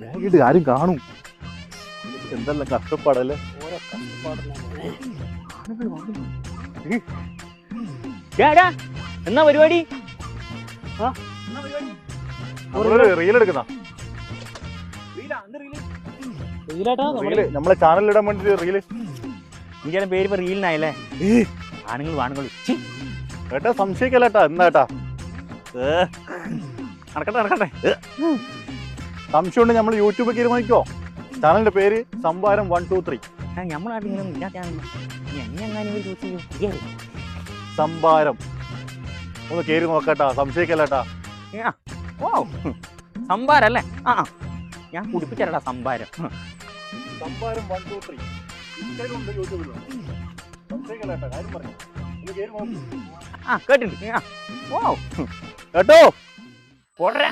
ബാഗിട്ട് ആരും കാണും. എന്തെല്ലാം കഷ്ടപ്പാടല്ലേ? ഡാ എന്നാ പരിപാടി? റീൽ എടുക്കുന്ന റീലാട്ടാ റീൽ നമ്മളെ ചാനലിൽ ഇടാൻ വേണ്ടി റീൽ എനിക്കാണ് പേര് ഇപ്പൊ റീലിനായല്ലേ ആണുങ്ങൾ വാണുങ്ങൾ. ഏട്ടാ എന്താ ഏട്ടാ നടക്കട്ടെ നടക്കട്ടെ. സംശയം ഉണ്ട് നമ്മൾ യൂട്യൂബിൽ തീരുമാനിക്കോ ചാനലിന്റെ പേര് സംഭാരം വൺ ടു ത്രീ. സംഭാരം. ഒന്ന് കേറി നോക്കട്ടാ സംശയിക്കല്ലേട്ടാ ഓ. സംഭാരം അല്ലേ ആ ആ. ഞാൻ കുടിപ്പിച്ചരടാ സംഭാരം. സംഭാരം വൺ ടു ത്രീ ഉണ്ട് യൂട്യൂബിൽ സംശയിക്കല്ലേട്ടാ കാര്യം പറഞ്ഞു ഒന്ന് കേറി നോക്ക്. ആ കേട്ടിട്ടുണ്ട്. ആ ഓ കേട്ടോ? പോട്ടെ